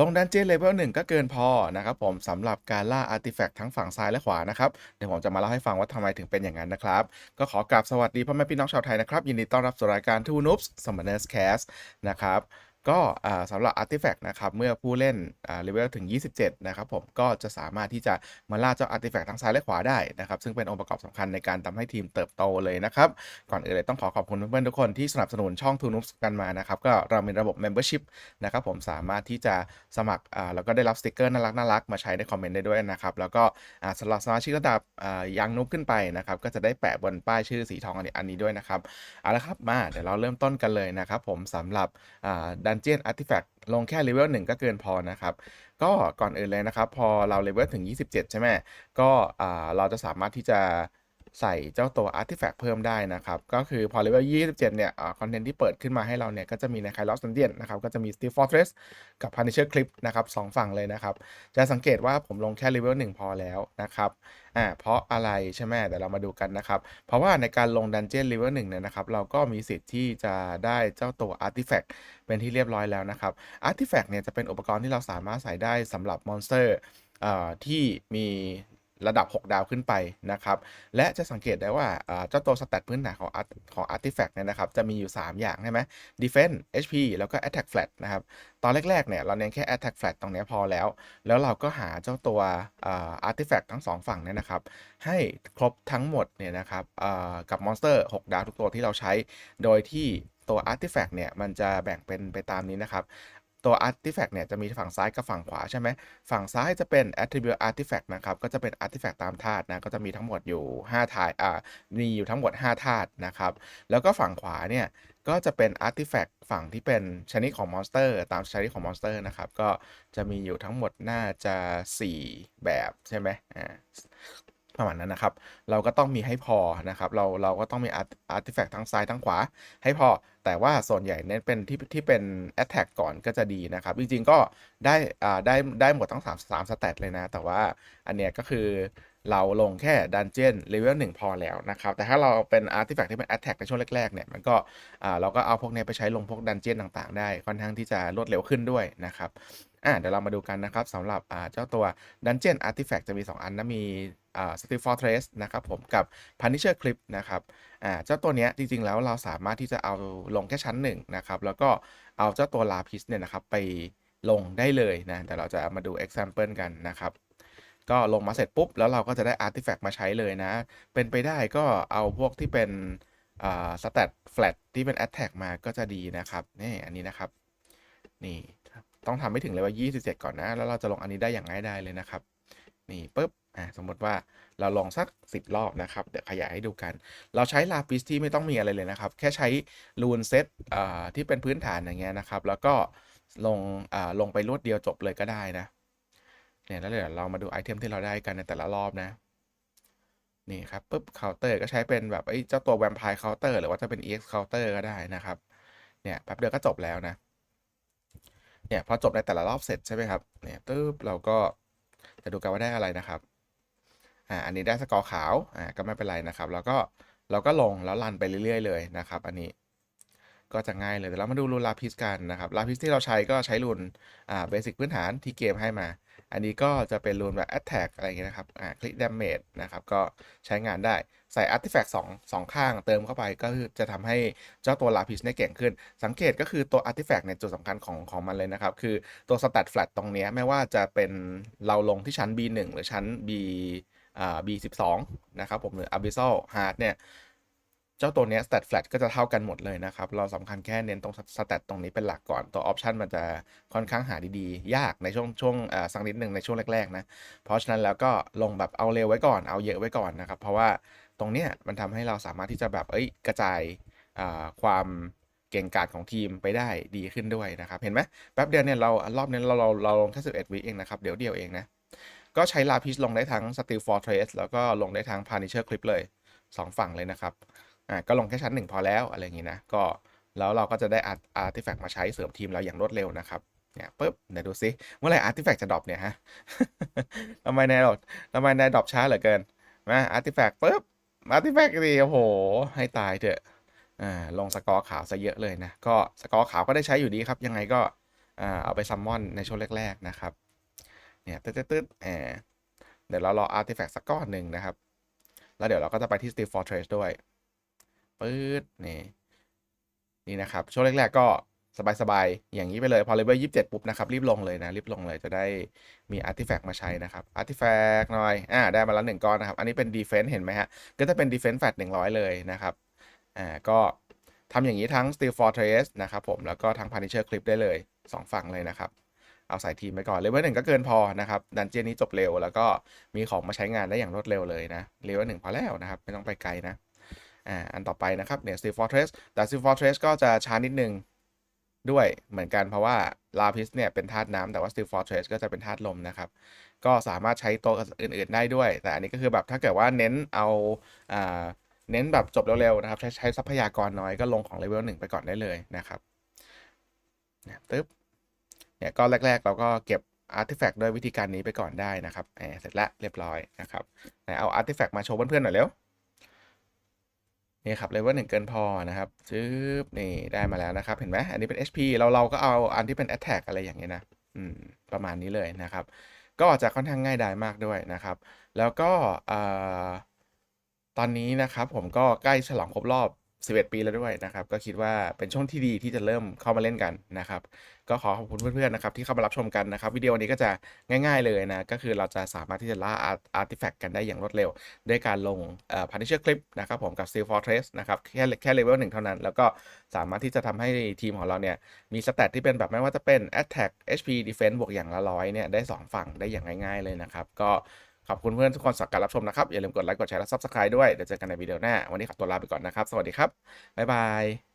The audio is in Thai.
ลงดันเจียนเลเวลหนึ่งก็เกินพอนะครับผมสำหรับการล่าอาร์ติแฟกต์ทั้งฝั่งซ้ายและขวานะครับเดี๋ยวผมจะมาเล่าให้ฟังว่าทำไมถึงเป็นอย่างนั้นนะครับก็ขอกราบสวัสดีพ่อแม่พี่น้องชาวไทยนะครับยินดีต้อนรับสู่รายการ Two Noobs Summoners Cast นะครับ ก็สำหรับ Artifact นะครับ เมื่อผู้เล่นเลเวลถึง 27 นะครับผมก็จะสามารถที่จะมาล่าเจ้า Artifact ทั้งซ้ายและขวาได้นะครับ ซึ่งเป็นองค์ประกอบสำคัญในการทำให้ทีมเติบโตเลยนะครับ ก่อนอื่นเลยต้องขอขอบคุณเพื่อนๆทุกคนที่สนับสนุนช่อง Two Noobs กันมานะครับ ก็เรามีระบบ Membership นะครับผมสามารถที่จะสมัครแล้วก็ได้รับสติกเกอร์น่ารักน่ารักๆมาใช้ในคอมเมนต์ได้ด้วยนะครับแล้วก็สำหรับสมาชิกระดับยังนุบขึ้นไปนะครับก็จะได้แปะบนป้ายชื่อสีทองอันนี้อันนี้ด้วยนะครับเอาละครับมาเดี๋ยวเราเริ่มต้นกันเลยนะครับผมสำหรับดัันเจียนอาร์ติแฟกต์ลงแค่เลเวลหนึ่งก็เกินพอนะครับ ก็ก่อนอื่นเลยนะครับ พอเราเลเวลถึง 27 ใช่ไหมก็เราจะสามารถที่จะ ใส่เจ้าตัว Artifact เพิ่มได้นะครับ ก็คือพอเลเวล 27 เนี่ยคอนเทนต์ที่เปิดขึ้นมาให้เราเนี่ย ก็จะมีใน Kairos Dungeon นะครับ ก็จะมี Steel Fortress กับ Punisher Clip นะครับสองฝั่งเลยนะครับ จะสังเกตว่าผมลงแค่เลเวล 1 พอแล้วนะครับอ่าเพราะอะไรใช่ไหมเดี๋ยวเรามาดูกันนะครับ เพราะว่าในการลงดันเจียนเลเวลหนึ่งเนี่ยนะครับ เราก็มีสิทธิ์ที่จะได้เจ้าตัว Artifact เป็นที่เรียบร้อยแล้วนะครับ Artifact เนี่ยจะเป็นอุปกรณ์ที่เราสามารถใส่ได้สำหรับมอนสเตอร์อ่อที่มี ระดับ 6 ดาวขึ้นไปนะครับ และจะสังเกตได้ว่าเจ้าตัวสแตทพื้นฐานของ art ของ Artifact เนี่ยนะครับ จะมีอยู่ 3 อย่างใช่ไหม Defense HP แล้วก็ Attack Flat นะครับ ตอนแรก ๆ เนี่ย เราเน้นแค่ Attack Flat ตรงนี้พอแล้ว แล้วเราก็หาเจ้าตัวอ่อ Artifact ทั้ง 2 ฝั่งเนี่ยนะครับ ให้ครบทั้งหมดเนี่ยนะครับกับมอนสเตอร์6ดาวทุกตัวที่เราใช้ โดยที่ตัว Artifact เนี่ย มันจะแบ่งเป็นไปตามนี้นะครับ ตัว Artifact เนี่ยจะมีฝั่งซ้ายกับฝั่งขวาใช่ไหมฝั่งซ้ายจะเป็น Attribute Artifact นะครับ ก็จะเป็น Artifact ตามธาตุนะ ก็จะมีทั้งหมดอยู่5ธาตุอ่า มีอยู่ทั้งหมด5ธาตุนะครับ แล้วก็ฝั่งขวาเนี่ยก็จะเป็น Artifact ฝั่งที่เป็นชนิดของมอนสเตอร์ตามชนิดของมอนสเตอร์นะครับ ก็จะมีอยู่ทั้งหมดน่าจะ 4 แบบใช่ไหมอ่า ประมาณนั้นนะครับ เราก็ต้องมีให้พอนะครับ เราเราก็ต้องมีอาร์ติแฟกต์ทั้งซ้ายทั้งขวาให้พอ แต่ว่าส่วนใหญ่เน้นเป็นที่ที่เป็น Attack ก่อนก็จะดีนะครับ จริงๆก็ได้อ่าได้ได้หมดทั้ง3 3สเตตเลยนะ แต่ว่าอันเนี้ยก็คือเราลงแค่ดันเจียนเลเวลหนึ่งพอแล้วนะครับ แต่ถ้าเราเป็นอาร์ติแฟกต์ที่เป็น Attack ในช่วงแรกๆเนี่ย มันก็อ่าเราก็เอาพวกเนี้ยไปใช้ลงพวกดันเจียนต่างๆ ได้ ค่อนข้างที่จะรวดเร็วขึ้นด้วยนะครับอ่าเดี๋ยวเรามาดูกันนะครับสำหรับอ่าเจ้าตัว Dungeon Artifact จะมี 2 อันนะมี อ่า Steel Fortress นะครับผมกับ Punisher Clip นะครับอ่าเจ้าตัวเนี้ยจริง ๆ แล้วเราสามารถที่จะเอาลงแค่ชั้นหนึ่งนะครับ แล้วก็เอาเจ้าตัว Lapis เนี่ยนะครับไปลงได้เลยนะแต่เราจะมาดู example กันนะครับก็ลงมาเสร็จปุ๊บ แล้วเราก็จะได้ Artifact มาใช้เลยนะ เป็นไปได้ก็เอาพวกที่เป็นอ่า Stat Flat ที่เป็น Attack มาก็จะดีนะครับนี่อันนี้นะครับ นี่ต้องทำให้ถึงเลยว่า 27 ก่อนนะ แล้วเราจะลงอันนี้ได้อย่างง่ายได้เลยนะครับ นี่ปุ๊บอ่าสมมติว่าเราลองสัก 10 รอบนะครับ เดี๋ยวขยายให้ดูกัน เราใช้ลาปิสที่ไม่ต้องมีอะไรเลยนะครับ แค่ใช้รูนเซตอ่าที่เป็นพื้นฐานอย่างเงี้ยนะครับ แล้วก็ลงอ่าลงไปรวดเดียวจบเลยก็ได้นะเนี่ยแล้วเดี๋ยวเรามาดูไอเทมที่เราได้กันในแต่ละรอบนะนี่ครับปุ๊บเคาน์เตอร์ก็ใช้เป็นแบบไอ้เจ้าตัวแวมไพร์เคาน์เตอร์หรือว่าจะเป็น EX เคาน์เตอร์ก็ได้นะครับเนี่ยแป๊บเดียวก็จบแล้วนะเนี่ยพอจบในแต่ละรอบเสร็จใช่ไหมครับเนี่ยปึ๊บเราก็ จะดูกันว่าได้อะไรนะครับอ่าอันนี้ได้สกอร์ขาวอ่าก็ไม่เป็นไรนะครับ แล้วก็เราก็ลงแล้วรันไปเรื่อยๆเลยนะครับ อันนี้ก็จะง่ายเลยแต่เรามาดูรูนลาพิสกันนะครับลาพิสที่เราใช้ก็ใช้รูนอ่าเบสิกพื้นฐานที่เกมให้มา อันนี้ก็จะเป็นรูนแบบแอตแทกอะไรเงี้ยนะครับอ่าคลิกดาเมจนะครับก็ใช้งานได้ ใส่ artifact 2 2ข้างเติมเข้าไปก็คือจะทำให้เจ้าตัวลาพิสเนี่ยเก่งขึ้น สังเกตก็คือตัว artifact เนี่ยจุดสำคัญของของมันเลยนะครับ คือตัว stat flat ตรงนี้ไม่ว่าจะเป็นเราลงที่ชั้น B1 หรือชั้น B อ่า B12 นะครับผมหรือ abyssal hard เนี่ยเจ้าตัวนี้ย stat flat ก็จะเท่ากันหมดเลยนะครับ เราสำคัญแค่เน้นตรง stat ตรงนี้เป็นหลักก่อน ตัว option มันจะค่อนข้างหาดีๆ ยากในช่วงช่วงอ่าสักนิดหนึ่งในช่วงแรกๆนะ เพราะฉะนั้นแล้วก็ลงแบบเอาเร็วไว้ก่อน เอาเยอะไว้ก่อนนะครับ เพราะว่า ตรงเนี้ยมันทำให้เราสามารถที่จะแบบเอ้ยกระจายความเก่งกาจของทีมไปได้ดีขึ้นด้วยนะครับ เห็นไหมแป๊บเดียวเนี่ยเรารอบนี้เราเราเราลงแค่11วิเองนะครับ เดี๋ยวเดียวเองนะ ก็ใช้ลาพิชลงได้ทั้ง Steel Fortress แล้วก็ลงได้ทั้ง Punisher Clip เลย 2 ฝั่งเลยนะครับอ่าก็ลงแค่ชั้นหนึ่งพอแล้วอะไรอย่างงี้นะก็แล้วเราก็จะได้อาร์อาร์ติแฟกต์มาใช้เสริมทีมเราอย่างรวดเร็วนะครับเนี่ยปุ๊บเดี๋ยวดูซิเมื่อไหร่อาร์ติแฟกต์จะดรอปเนี่ยฮะทำไมนายดรอปทำไมนายดรอปช้าเหลือเกินมาอาร์ติแฟกต์ปุ๊บ อาร์ติแฟกต์ดีโอ้โห ให้ตายเถอะอ่าลงสกอร์ขาวซะเยอะเลยนะ ก็สกอร์ขาวก็ได้ใช้อยู่ดีครับ ยังไงก็อ่าเอาไปซัมมอนในช่วงแรก ๆ นะครับ เนี่ยตึ๊ดตึ๊ดตึ๊ดแอบเดี๋ยวเรารออาร์ติแฟกต์สักก้อนหนึ่งนะครับ แล้วเดี๋ยวเราก็จะไปที่ Steel Fortress ด้วยปื๊ดนี่นี่นะครับ ช่วงแรก ๆ ก็ สบายๆ อย่างนี้ไปเลย พอเลเวลยี่สิบเจ็ดปุ๊บนะครับ รีบลงเลยนะ รีบลงเลยจะได้มีอาร์ติแฟกต์มาใช้นะครับอาร์ติแฟกต์หน่อยอ่าได้มาแล้วหนึ่งก้อนนะครับ อันนี้เป็นดีเฟน s ์เห็นไหมฮะ ก็จะเป็นดีเฟน s ์แฟตหนึ่งร้อยเลยนะครับอ่าก็ทำอย่างนี้ทั้ง Steel Fortress นะครับผมแล้วก็ทั้ง Punisher Clip ได้เลย 2 ฝั่งเลยนะครับ เอาใส่ทีมไปก่อนเลเวลหนึ่งก็เกินพอนะครับดันเจียนนี้จบเร็ว แล้วก็มีของมาใช้งานได้อย่างรวดเร็วเลยนะเลเวลหนึ่งพอแล้วนะครับไม่ต้องไปไกลนะอ่าอันต่อไปนะครับเนี่ย Steel Fortress แต่ Steel Fortress ก็จะช้านิดนึง ด้วยเหมือนกันเพราะว่าลาพิสเนี่ยเป็นธาตุน้ำแต่ว่า Steel Fortress ก็จะเป็นธาตุลมนะครับ ก็สามารถใช้ตัวอื่นๆได้ด้วย แต่อันนี้ก็คือแบบถ้าเกิดว่าเน้นเอาเน้นแบบจบเร็วๆนะครับ ใช้ใช้ทรัพยากรน้อยก็ลงของเลเวลหนึ่งไปก่อนได้เลยนะครับเนี่ยตึ๊บเนี่ยก็แรก ๆ เราก็เก็บอาร์ติแฟกต์ด้วยวิธีการนี้ไปก่อนได้นะครับเสร็จแล้วเรียบร้อยนะครับเอาอาร์ติแฟกต์มาโชว์เพื่อนๆหน่อยเร็ว นี่ครับเลเวลหนึ่งเกินพอนะครับซึบนี่ได้มาแล้วนะครับ เห็นไหมอันนี้เป็น HP เราเราก็เอาอันที่เป็น Attack อะไรอย่างเงี้ยนะอืมประมาณนี้เลยนะครับ ก็จะค่อนข้างง่ายดายมากด้วยนะครับ แล้วก็ตอนนี้นะครับผมก็ใกล้ฉลองครบรอบ 11 ปีแล้วด้วยนะครับ ก็คิดว่าเป็นช่วงที่ดีที่จะเริ่มเข้ามาเล่นกันนะครับ ก็ขอขอบคุณเพื่อนๆนะครับที่เข้ามารับชมกันนะครับ วิดีโอนี้ก็จะง่ายๆเลยนะ ก็คือเราจะสามารถที่จะล่าอาร์ติแฟกต์กันได้อย่างรวดเร็ว ด้วยการลงเอ่อ Punisher Clip นะครับผมกับ Steel Fortress นะครับแค่แค่เลเวลหนึ่งเท่านั้น แล้วก็สามารถที่จะทำให้ทีมของเราเนี่ยมีสเตตที่เป็นแบบไม่ว่าจะเป็น Attack HP Defense บวกอย่างละร้อยเนี่ยได้ 2 ฝั่งได้อย่างง่าย ๆเลยนะครับก็ ขอบคุณเพื่อนทุกคนสักการรับชมนะครับ อย่าลืมกดไลค์กดแชร์และซับสไครต์ด้วย เดี๋ยวเจอกันในวิดีโอหน้า วันนี้ขอตัวลาไปก่อนนะครับ สวัสดีครับ บ๊ายบาย